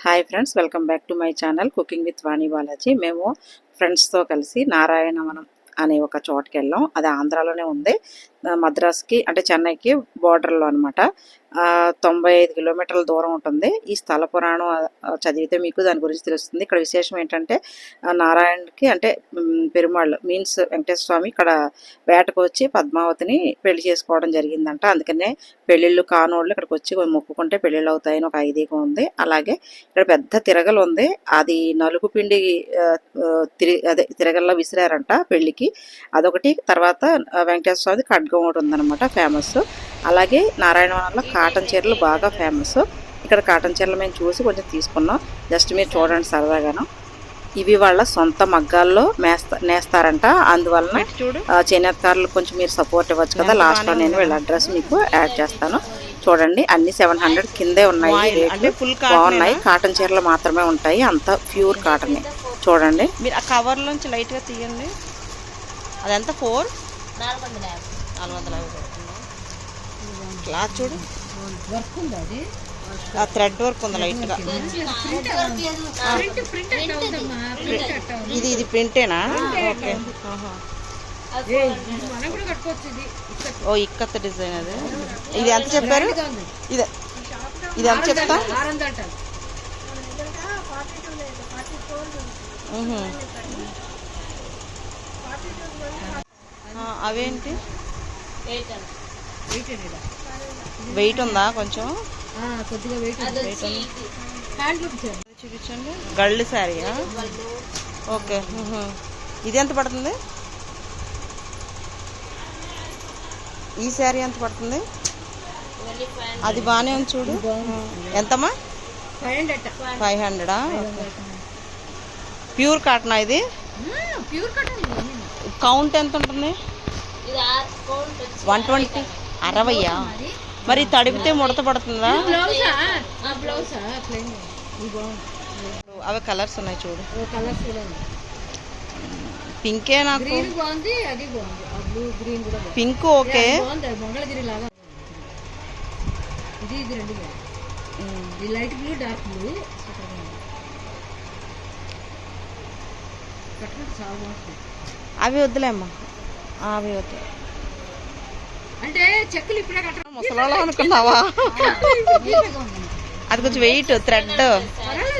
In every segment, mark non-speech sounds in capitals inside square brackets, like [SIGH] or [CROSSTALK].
Hi friends welcome back to my channel cooking with Vani Balaji మేము ఫ్రెండ్స్తో కలిసి నారాయణవనం అనే ఒక చోటుకి వెళ్ళాం అది ఆంధ్రాలోనే ఉంది. మద్రాస్కి అంటే చెన్నైకి బార్డర్లో అనమాట తొంభై ఐదు కిలోమీటర్ల దూరం ఉంటుంది. ఈ స్థల పురాణం చదివితే మీకు దాని గురించి తెలుస్తుంది. ఇక్కడ విశేషం ఏంటంటే నారాయణకి అంటే పెరుమాళ్ళు మీన్స్ వెంకటేశ్వర స్వామి ఇక్కడ వేటకు వచ్చి పద్మావతిని పెళ్ళి చేసుకోవడం జరిగిందంట. అందుకనే పెళ్ళిళ్ళు కానోళ్ళు ఇక్కడికి వచ్చి మొక్కుకుంటే పెళ్ళిళ్ళు అవుతాయని ఒక ఐదీగా ఉంది. అలాగే ఇక్కడ పెద్ద తిరగలు ఉంది. అది నలుగు పిండి తిరి అదే తిరగల్లో విసిరారంట పెళ్ళికి. అదొకటి తర్వాత వెంకటేశ్వర స్వామి ఖడ్గం ఒకటి ఉందన్నమాట ఫేమస్ అలాగే నారాయణవనంలో కాటన్ చీరలు బాగా ఫేమస్ ఇక్కడ కాటన్ చీరలు మేము చూసి కొంచెం తీసుకున్నాం. జస్ట్ మీరు చూడండి సరదాగాను. ఇవి వాళ్ళ సొంత మగ్గాల్లో మేస్తా నేస్తారంట. అందువలన చేనేతకారులు కొంచెం మీరు సపోర్ట్ ఇవ్వచ్చు కదా. లాస్ట్లో నేను వీళ్ళ అడ్రస్ మీకు యాడ్ చేస్తాను. చూడండి అన్ని సెవెన్ హండ్రెడ్ కిందే ఉన్నాయి. రేట్లు బాగున్నాయి? కాటన్ చీరలు మాత్రమే ఉంటాయి. అంత ప్యూర్ కాటన్ చూడండి. మీరు ఆ కవర్ నుంచి లైట్గా తీయండి. అదంతా ఫోర్ నాలుగు వందల యాభై. పడుతుందా? క్లాత్ చూడు. ఆ థ్రెడ్ వర్క్ ఉంది లైట్గా ఇది ఇది ప్రింటేనా? ఓకే. ఓ ఇక్కత్త డిజైన్ అది. ఇది ఎంత చెప్పారు? ఇది ఇది ఎంత చెప్తా? అవేంటి? వెయిట్ ఉందా కొంచెం? కొద్దిగా వెయిట్ వెయిట్ ఉంది. హ్యాండ్లూమ్ చీర చూపించండి. గళ్ళు శారీయా ఓకే. ఇది ఎంత పడుతుంది? ఈ శారీ ఎంత పడుతుంది? అది బాగానే ఉంది చూడు. ఎంతమ్మా? ఫైవ్ హండ్రెడ్ ఫైవ్ హండ్రెడా ప్యూర్ కాటనా ఇది? ప్యూర్ కాటన్ కౌంట్ ఎంత ఉంటుంది? వన్ ట్వంటీ అరవయ్యా? మరి తడిపితే ముడత పడుతుందా? అవి కలర్స్ ఉన్నాయి చూడు. పింకే నాకు? గ్రీన్ బాగుంది అది బాగుంది. ఆ బ్లూ గ్రీన్ కూడా బాగుంది. Pink okay. Light blue dark blue అవి వద్దులేమ్మా అవి వద్దు అంటే చెక్కులు ఇప్పుడే కట్టడం. ముసలాలో అనుకున్నావా? అది కొంచెం వెయిట్ థ్రెడ్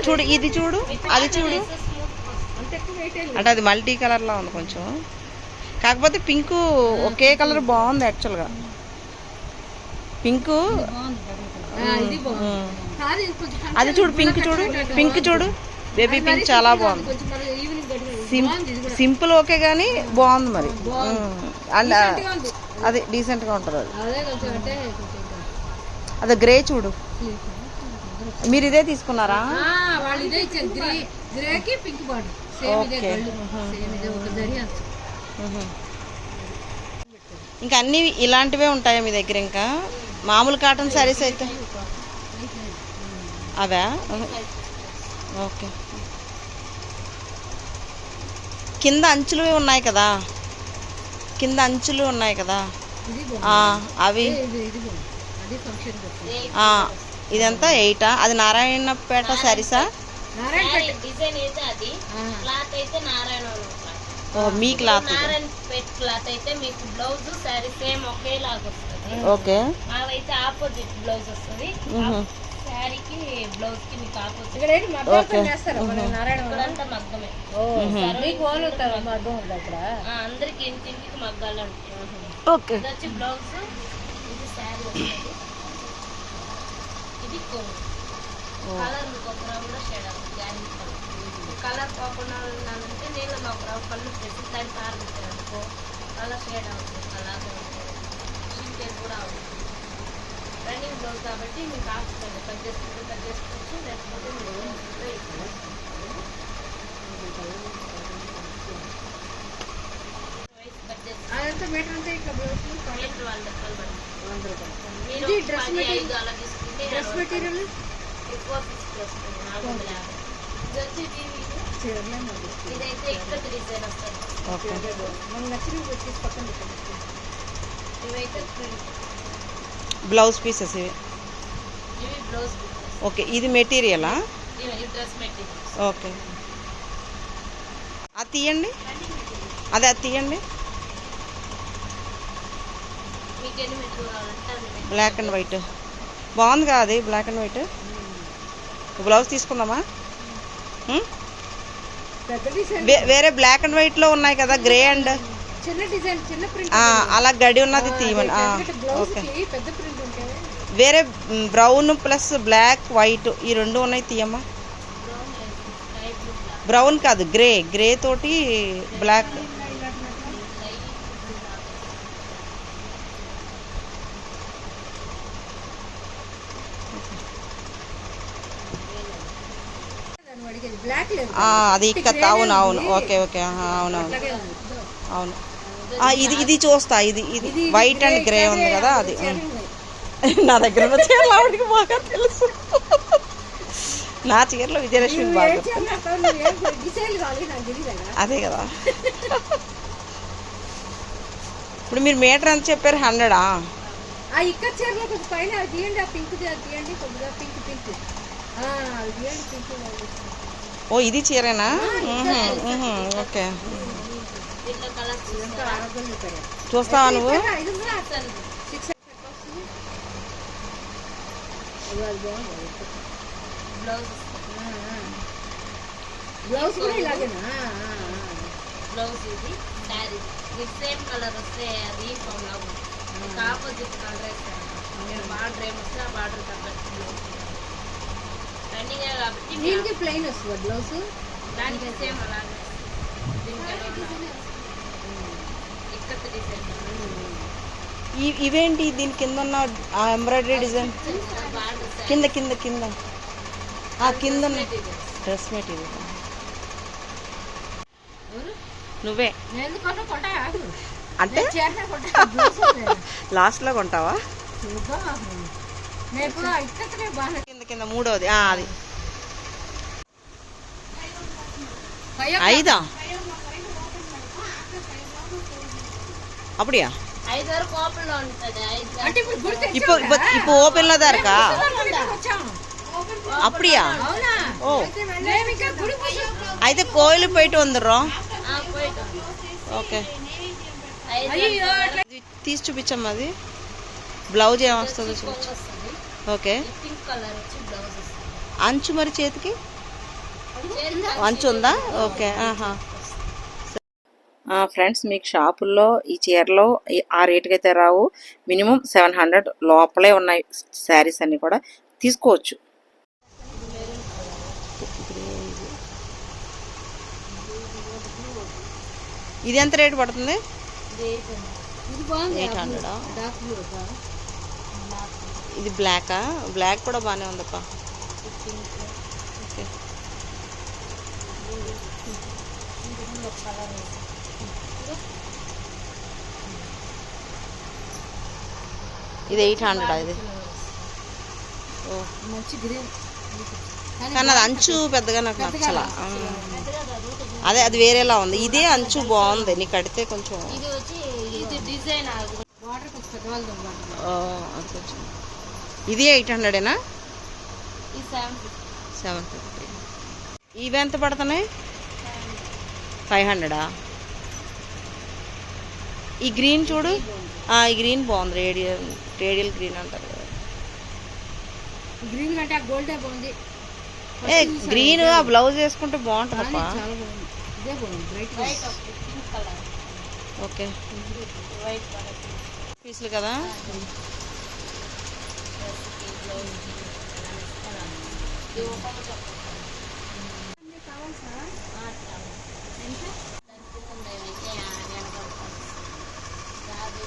చూడు ఇది చూడు అది చూడు. అంటే అది మల్టీ కలర్ లా ఉంది కొంచెం. కాకపోతే పింక్ ఒకే కలర్ బాగుంది యాక్చువల్గా పింక్ అది చూడు పింక్ చూడు పింక్ చూడు. బేబీ పింక్ చాలా బాగుంది. సింపుల్ ఓకే కానీ బాగుంది మరి. అండ్ అది డీసెంట్గా ఉంటుంది అది. అదే. అది గ్రే చూడు. మీరు ఇదే తీసుకున్నారా. ఇంకా అన్ని ఇలాంటివే ఉంటాయా మీ దగ్గర ఇంకా? మామూలు కాటన్ శారీస్ అయితే. అవా? మ్హూ. ఓకే. కింద అంచులు ఉన్నాయి కదా. కింద అంచులు ఉన్నాయి కదా. అవి. ఇదంతా ఎయిటా అది నారాయణపేట శారీసా నారాయణపేట. డిజైన్ అయితే అది. ఆ, క్లాత్ అయితే నారాయణ క్లాత్. ఓ మీ క్లాత్ ఇది. నారాయణ పెట్ క్లాత్ అయితే మీకు బ్లౌజ్ సారీ సేమ్ ఒకేలాగా వస్తుంది. ఓకే. మావైతే ఆపోజిట్ బ్లౌజ్ వస్తుంది. శారీకి బ్లౌజ్కి మీకు ఆపోజిట్ ఇక్కడ ఏంటి? మగ్గం చేస్తారు? మన నారాయణ? ఇక్కడంతా మగ్గమే. ఓ మీకు ఓన్ మగ్గం ఉంది అక్కడ ఆ, అందరికి ఇంటింటికి మగ్గాలు ఉంటాయి ఓకే. ఇది వచ్చి బ్లౌజ్ ఇది శారీ ఇది కలర్ మీకు ఒక రవ్వ కూడా షేడ్ అవుతుంది కలర్. కలర్ పోకుండా ఉండాలంటే ఒక రవ్వ కళ్ళు పెట్టి దాన్ని పారబెట్టారనుకో కలర్ షేడ్ అవుతుంది అలాగే ఉంటుంది షింకేజ్ కూడా అవుతుంది రన్నింగ్ బ్లౌజ్ కాబట్టి మీకు ఆప్షన్ కట్ చేసుకుంటే కట్ చేసుకోవచ్చు లేకపోతే మీరు ఇంట్లో ఇచ్చుకోవచ్చు. వయసు కట్ చేసుకుంటే అదంతా మీటర్ అంతా ఇక్కడ బ్లౌజ్ మీటర్ వాళ్ళ దగ్గర పడుతుంది. వంద రూపాయలు మీరు ఇది ఒక డ్రెస్ పది, మెటీరియల్ ఐదు అలా తీసుకుంటే డ్రెస్ మెటీరియల్? ఎక్కువ ఫిక్స్ వస్తుంది నాలుగు వందల యాభై. ఇది వచ్చి టీవీ చీరలే మాకు ఇదైతే ఇక్కడ డిజైన్ వస్తుంది? ఓకే. మనకు నచ్చినవి వచ్చేసి పక్కన పెట్టండి. ఇవైతే ప్రింట్. బ్లౌజ్ పీసెస్ ఇవి ఓకే ఇది మెటీరియలా ఈ డ్రెస్ మెటీరియల్. ఓకే. అది తీయండి. అదే అది తీయండి. బ్లాక్ అండ్ వైట్ బాగుంది కదా అది బ్లాక్ అండ్ వైట్ బ్లౌజ్ తీసుకుందామా? డిజైన్ వే- వేరే బ్లాక్ అండ్ వైట్లో ఉన్నాయి కదా గ్రే అండ్ అలా గడి ఉన్నది తీయమని ఓకే. వేరే బ్రౌన్ ప్లస్ బ్లాక్ వైట్ ఈ రెండు ఉన్నాయి తీయమ్మా. బ్రౌన్ కాదు గ్రే గ్రే తోటి బ్లాక్ అది ఇక్కత్ అవును అవును. Okay okay. అవునవును. అవును. ఇది ఇది చూస్తా ఇది ఇది. వైట్ అండ్ గ్రే ఉంది కదా అది. నా దగ్గర ఉన్న చీరలు ఆవిడకి బాగా తెలుసు. నా చీరలో విజయలక్ష్మి బాగా అదే కదా. ఇప్పుడు మీరు మీటర్ ఎంత చెప్పారు? హండ్రెడా? ఆ ఇక్కడ చీరలో కొంచెం పైన అది తీయండి ఆ పింక్ తీయండి కొద్దిగా పింక్ పింక్. ఆ, అది తీయండి పింక్ ఓ ఇది చీరేనా? ఓకే. చూస్తావా నువ్వు? బ్లౌజ్ బ్లౌజ్ కూడా ఇలాగేనా ఇది శారీ సేమ్ కలర్ వస్తే అది యూనిఫామ్ లాగా ఆపోజిట్ కలర్ వేస్తాను నేను బార్డర్ ఏమొస్తే ఆ బార్డర్ తగ్గట్టు బ్లౌజ్? రన్నింగ్ కాబట్టి ప్లెయిన్ వస్తుంది బ్లౌజ్ దానికి సేమ్ అలాగే దీనికి ఎలా ఉన్నా ఇక్కత్ డిజైన్ ఈ- ఇవేంటి దీని కింద ఉన్న ఎంబ్రాయిడరీ డిజైన్? కింద కింద కింద. ఆ కింద డ్రెస్ మెటీరియల్ నువ్వే. అంటే. [LAUGHS] లాస్ట్లో కొంటావా? కింద కింద మూడోది. ఆ, అది. ఐదా? அப்படியா? ఇప్పుడు இப்போ இப்போ ஓப்பன்ல தான் అయితే కోయిలు పోయి వందర్రా? ఓకే. తీసి చూపించమ్మా అది. బ్లౌజ్ ఏమొస్తుందో చూపించు. ఓకే. అంచు మరి చేతికి? అంచు ఉందా? ఓకే ఫ్రెండ్స్ మీకు షాపుల్లో ఈ చీరలో ఆ రేటుకి అయితే రావు. మినిమం సెవెన్ హండ్రెడ్ లోపలే ఉన్నాయి శారీస్ అన్ని కూడా. తీసుకోవచ్చు. ఇది ఎంత రేటు పడుతుంది? ఇది ఎయిట్ హండ్రెడా బ్లాకా? బ్లాక్ కూడా బాగానే ఉందప్పా. ఓకే. ఇది ఎయిట్ హండ్రెడ్ ఇది? ఓ. మంచి గ్రీన్ కానీ అది అంచు పెద్దగా నాకు నచ్చలా. అదే అది వేరేలా ఉంది. ఇదే అంచు బాగుంది. నీకు కడితే కొంచెం ఇది వచ్చి ఇది డిజైన్ వాటర్ కొంచెం పెద్దవాళ్ళు వాటర్ ఆ, అది కొంచెం. ఇది ఎయిట్ హండ్రెడేనా సెవెన్ ఫిఫ్టీ ఇవి ఎంత పడుతున్నాయి? ఫైవ్ హండ్రెడా ఈ గ్రీన్ చూడు. ఆ, ఈ గ్రీన్ బాగుంది. రేడియల్ రేడియల్ గ్రీన్ అంటారు కదా. గ్రీన్ కంటే ఆ గోల్డే బాగుంది. ఏ గ్రీన్ ఆ బ్లౌజ్ వేసుకుంటే బాగుంటుందప్ప. చాలా బాగుంది. ఇదే బాగుంది. బ్రైట్ వైట్ ఒకటి pink colour okay white colour పీసులు కదా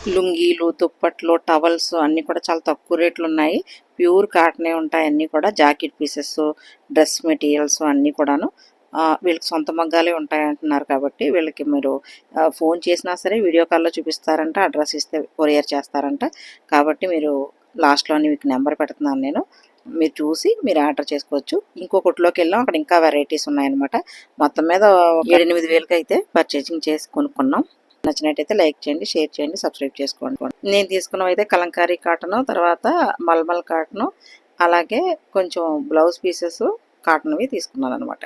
లుంగీలు దుప్పట్లు టవల్స్ అన్నీ కూడా చాలా తక్కువ రేట్లు ఉన్నాయి. ప్యూర్ కాటనే ఉంటాయి అన్నీ కూడా. జాకెట్ పీసెస్ డ్రెస్ మెటీరియల్స్ అన్నీ కూడాను. వీళ్ళకి సొంత మగ్గాలే ఉంటాయి అంటున్నారు కాబట్టి వీళ్ళకి మీరు ఫోన్ చేసినా సరే వీడియో కాల్లో చూపిస్తారంట అడ్రస్ ఇస్తే కొరియర్ చేస్తారంట. కాబట్టి మీరు లాస్ట్లోని మీకు నెంబర్ పెడుతున్నాను నేను. మీరు చూసి మీరు ఆర్డర్ చేసుకోవచ్చు. ఇంకో కొట్టులోకి వెళ్ళాం అక్కడ ఇంకా వెరైటీస్ ఉన్నాయన్నమాట. మొత్తం మీద ఏడెనిమిది వేలకి అయితే పర్చేసింగ్ చేసి కొనుక్కున్నాం. నచ్చినట్టయితే లైక్ చేయండి షేర్ చేయండి సబ్స్క్రైబ్ చేసుకోండి. నేను తీసుకున్నవి అయితే కలంకారీ కాటను తర్వాత మల్మల్ కాటను అలాగే కొంచెం బ్లౌజ్ పీసెస్ కాటన్వి తీసుకున్నాను అనమాట